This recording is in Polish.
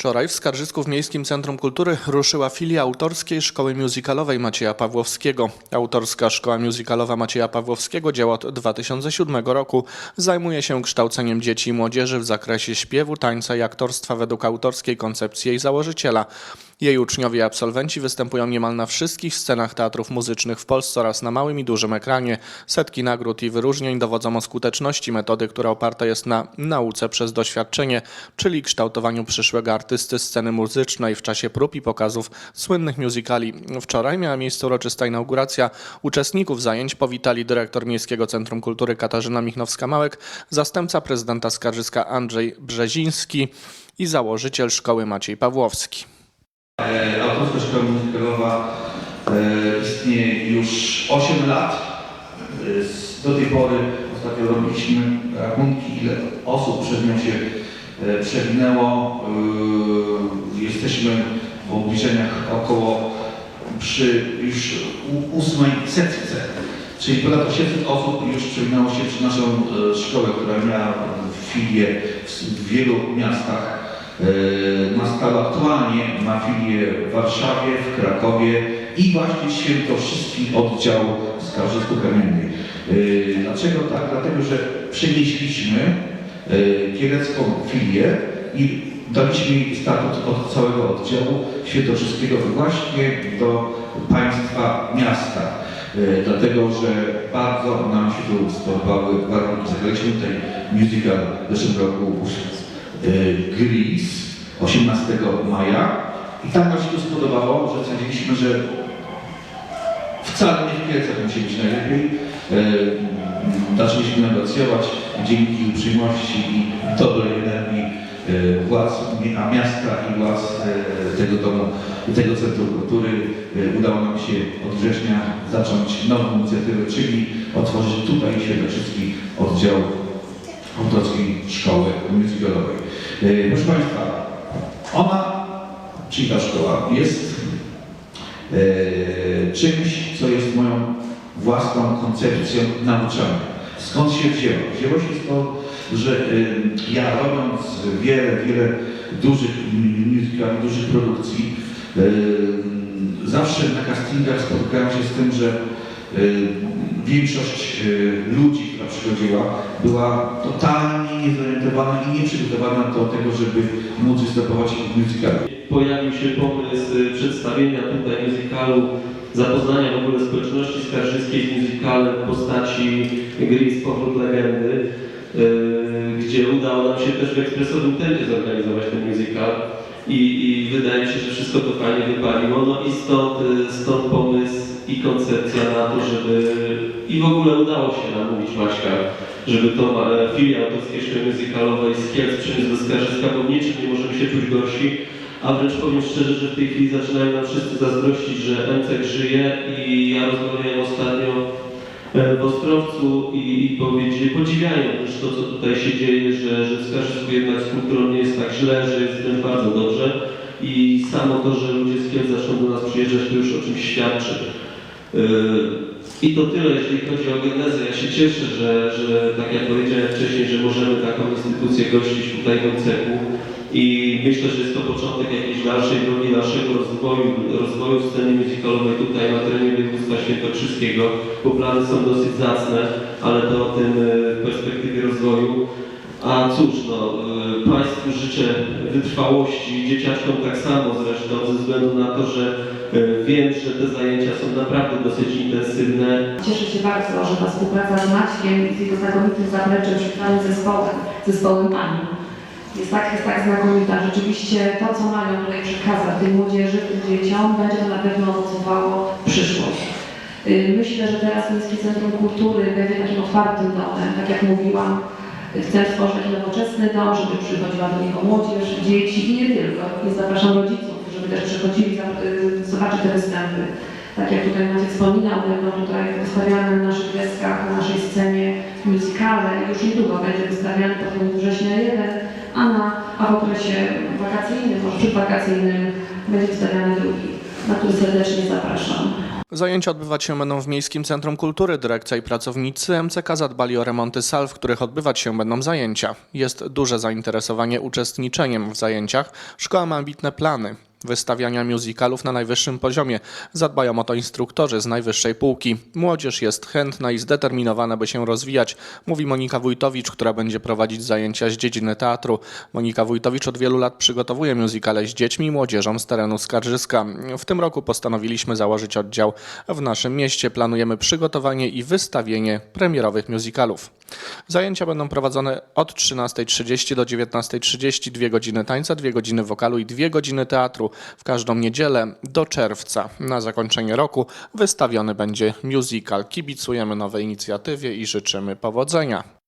Wczoraj w Skarżysku w Miejskim Centrum Kultury ruszyła filia autorskiej Szkoły Musicalowej Macieja Pawłowskiego. Autorska Szkoła Musicalowa Macieja Pawłowskiego działa od 2007 roku. Zajmuje się kształceniem dzieci i młodzieży w zakresie śpiewu, tańca i aktorstwa według autorskiej koncepcji jej założyciela. Jej uczniowie i absolwenci występują niemal na wszystkich scenach teatrów muzycznych w Polsce oraz na małym i dużym ekranie. Setki nagród i wyróżnień dowodzą o skuteczności metody, która oparta jest na nauce przez doświadczenie, czyli kształtowaniu przyszłego artysty sceny muzycznej w czasie prób i pokazów słynnych musicali. Wczoraj miała miejsce uroczysta inauguracja. Uczestników zajęć powitali dyrektor Miejskiego Centrum Kultury Katarzyna Michnowska-Małek, zastępca prezydenta Skarżyska Andrzej Brzeziński i założyciel szkoły Maciej Pawłowski. E, Autorska Szkoła Muzykalowa e, istnieje już 8 lat. E, Do tej pory ostatnio robiliśmy rachunki, ile osób przez nią się przewinęło. Jesteśmy w obliczeniach około przy już ósmej setce. Czyli ponad 800 osób już przewinęło się przez naszą szkołę, która miała filię w wielu miastach. E, Ma stałe aktualnie ma filię w Warszawie, w Krakowie i właśnie Świętokrzyski oddział w Skarżysku Kamiennej. E, Dlaczego tak? Dlatego, że przenieśliśmy e, kielecką filię i daliśmy jej statut od całego oddziału świętokrzyskiego właśnie do państwa miasta. E, Dlatego, że bardzo nam się tu spodobały warunki. Zagraliśmy tutaj musical w zeszłym roku e, Grease 18 maja i tak nam się to spodobało, że stwierdziliśmy, że wcale nie w Kielcach musi być najlepiej. E, Zaczęliśmy negocjować dzięki uprzejmości i dobrej energii e, władz a miasta i władz tego domu, tego Centrum Kultury udało nam się od września zacząć nową inicjatywę, czyli otworzyć tutaj Świętokrzyski oddział autorskiej szkoły musicalowej. E, Proszę Państwa, ona, czyli ta szkoła, jest e, czymś, co jest moją własną koncepcją nauczania. Skąd się wzięło? Wzięło się stąd, że e, ja robiąc wiele, wiele dużych musicali, dużych produkcji, zawsze na castingach spotykałem się z tym, że większość e, ludzi, która przychodziła, była totalnie niezorientowana i nieprzygotowana do tego, żeby móc występować w musicalu. Pojawił się pomysł y, przedstawienia tutaj musicalu, zapoznania w ogóle społeczności skarżyskiej z musicalem w postaci gry z Powrót Legendy, y, gdzie udało nam się też w ekspresowym tempie zorganizować ten musical i, i wydaje mi się, że wszystko to fajnie wypaliło. No i stąd, y, stąd pomysł i koncepcja na to, żeby i w ogóle udało się namówić Maćka, żeby to e, filia autorskiej szkoły musicalowej z Kielc przyniósł do Skarżyska, bo niczym nie możemy się czuć gorsi. A wręcz powiem szczerze, że w tej chwili zaczynają nam wszyscy zazdrościć, że MCek żyje i ja rozmawiałem ostatnio e, w Ostrowcu i, i powiedzieli, podziwiają też to, co tutaj się dzieje, że, że w Skarżysku jednak z kulturą nie jest tak źle, że jest wręcz bardzo dobrze i samo to, że ludzie z Kielc zaczną do nas przyjeżdżać, to już o czymś świadczy. Yy, I to tyle, jeżeli chodzi o genezę. Ja się cieszę, że, że tak jak powiedziałem wcześniej, że możemy taką instytucję gościć tutaj w MCEK-u i myślę, że jest to początek jakiejś dalszej drogi naszego rozwoju, rozwoju sceny muzykalowej tutaj na terenie województwa świętokrzyskiego, bo plany są dosyć zacne, ale to o tym e, w perspektywie rozwoju. A cóż, no, e, Państwu życzę wytrwałości, dzieciaczkom tak samo zresztą, ze względu na to, że e, wiem, że te zajęcia są naprawdę dosyć intensywne. Cieszę się bardzo, że ta współpraca z Maćkiem i z jego znakomitym zapleczem przytwanym zespołem, zespołem Pani jest tak, jest tak znakomita. Rzeczywiście to, co mają tutaj przekazać tej młodzieży, tym dzieciom, będzie to na pewno owocowało przyszłość. Y, Myślę, że teraz Miejskie Centrum Kultury będzie takim otwartym domem, tak jak mówiłam. Chcę stworzyć nowoczesny dom, żeby przychodziła do niego młodzież, dzieci i nie tylko. I zapraszam rodziców, żeby też przychodzili y, zobaczyć te występy. Tak jak tutaj Maciek wspominał, będą tutaj wystawiane na naszych deskach, na naszej scenie musicale. Już niedługo będzie wystawiany koniec września jeden, a, na, a w okresie wakacyjnym, może przedwakacyjnym będzie wystawiany drugi, na który serdecznie zapraszam. Zajęcia odbywać się będą w Miejskim Centrum Kultury. Dyrekcja i pracownicy MCK zadbali o remonty sal, w których odbywać się będą zajęcia. Jest duże zainteresowanie uczestniczeniem w zajęciach. Szkoła ma ambitne plany. Wystawiania musicalów na najwyższym poziomie. Zadbają o to instruktorzy z najwyższej półki. Młodzież jest chętna i zdeterminowana, by się rozwijać, mówi Monika Wójtowicz, która będzie prowadzić zajęcia z dziedziny teatru. Monika Wójtowicz od wielu lat przygotowuje musicale z dziećmi i młodzieżą z terenu Skarżyska. W tym roku postanowiliśmy założyć oddział w naszym mieście. Planujemy przygotowanie i wystawienie premierowych musicalów. Zajęcia będą prowadzone od 13.30 do 19.30, dwie godziny tańca, dwie godziny wokalu i dwie godziny teatru. W każdą niedzielę do czerwca. Na zakończenie roku wystawiony będzie musical. Kibicujemy nowej inicjatywie i życzymy powodzenia.